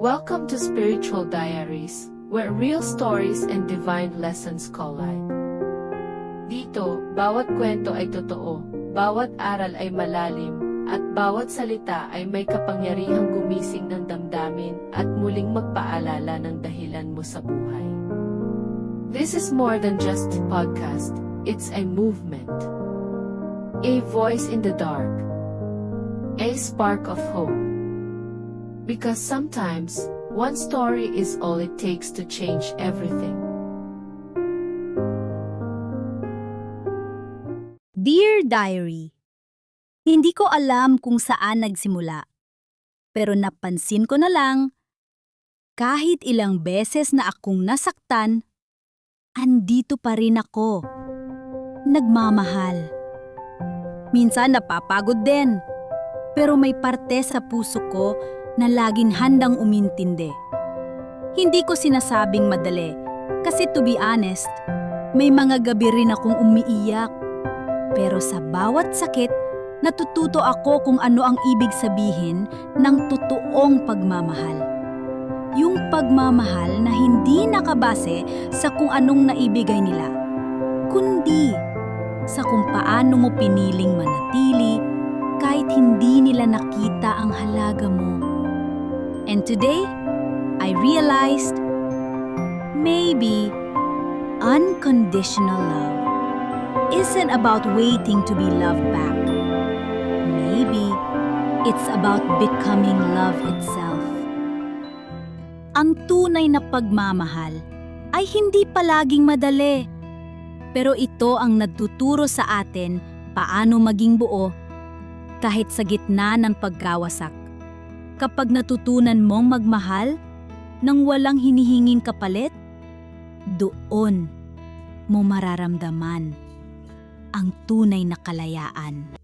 Welcome to Spiritual Diaries, where real stories and divine lessons collide. Dito, bawat kwento ay totoo, bawat aral ay malalim, at bawat salita ay may kapangyarihang gumising ng damdamin at muling magpaalala ng dahilan mo sa buhay. This is more than just a podcast, it's a movement. A voice in the dark. A spark of hope. Because sometimes, one story is all it takes to change everything. Dear Diary, Hindi ko alam kung saan nagsimula. Pero napansin ko na lang, kahit ilang beses na akong nasaktan, andito pa rin ako. Nagmamahal. Minsan napapagod din, pero may parte sa puso ko na laging handang umintindi. Hindi ko sinasabing madali, kasi to be honest, may mga gabi rin akong umiiyak pero sa bawat sakit, natututo ako kung ano ang ibig sabihin ng totoong pagmamahal. Yung pagmamahal na hindi nakabase sa kung anong naibigay nila, kundi sa kung paano mo piniling manatili kahit hindi nila nakita ang halaga mo. And today, I realized maybe unconditional love isn't about waiting to be loved back. Maybe it's about becoming love itself. Ang tunay na pagmamahal ay hindi palaging madali. Pero ito ang nagtuturo sa atin paano maging buo kahit sa gitna ng pagkawasak. Kapag natutunan mong magmahal nang walang hinihinging kapalit, doon mo mararamdaman ang tunay na kalayaan.